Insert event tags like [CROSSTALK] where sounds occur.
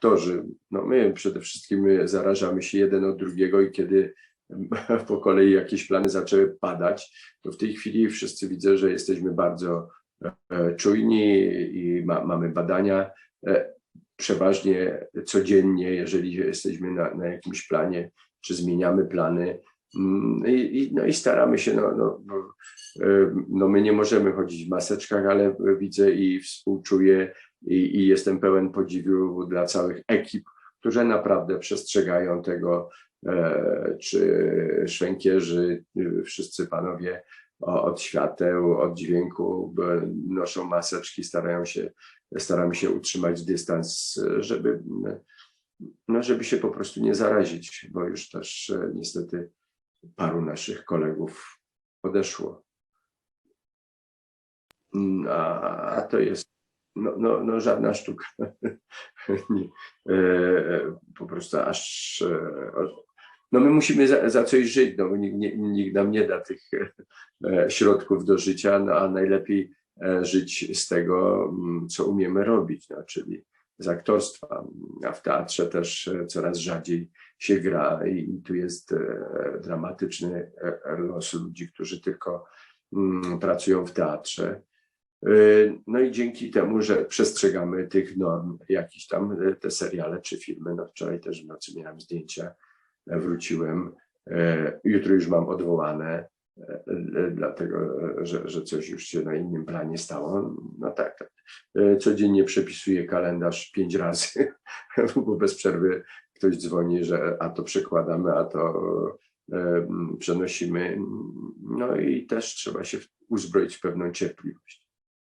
aktorzy, no my przede wszystkim zarażamy się jeden od drugiego i kiedy [LAUGHS] po kolei jakieś plany zaczęły padać, to w tej chwili wszyscy widzę, że jesteśmy bardzo e, czujni i ma, mamy badania e, przeważnie codziennie, jeżeli jesteśmy na, na jakimś planie, czy zmieniamy plany. Mm, I, no i staramy się, no, no, e, no my nie możemy chodzić w maseczkach, ale widzę i współczuję i, i jestem pełen podziwu dla całych ekip, które naprawdę przestrzegają tego, e, czy szwękierzy, y, wszyscy panowie od świateł, od dźwięku noszą maseczki, starają się, staramy się utrzymać dystans, żeby, no, żeby się po prostu nie zarazić, bo już też e, niestety paru naszych kolegów odeszło. Mm, a to jest no, no, no żadna sztuka. [LAUGHS] Nie, e, po prostu aż. e, No my musimy za, za coś żyć, no bo nikt, nam nie da tych e, środków do życia, no a najlepiej e, żyć z tego, mm, co umiemy robić, no, czyli z aktorstwa. A w teatrze też e, coraz rzadziej się gra i tu jest e, dramatyczny e, los ludzi, którzy tylko mm, pracują w teatrze. Y, No i dzięki temu, że przestrzegamy tych norm, jakieś tam y, te seriale czy filmy, no wczoraj też w nocy miałem zdjęcia, e, wróciłem, e, jutro już mam odwołane, e, dlatego, że, że coś już się na innym planie stało. No tak, tak. Codziennie przepisuję kalendarz pięć razy, [LAUGHS] bo bez przerwy ktoś dzwoni, że a to przekładamy, a to przenosimy. No i też trzeba się uzbroić w pewną cierpliwość.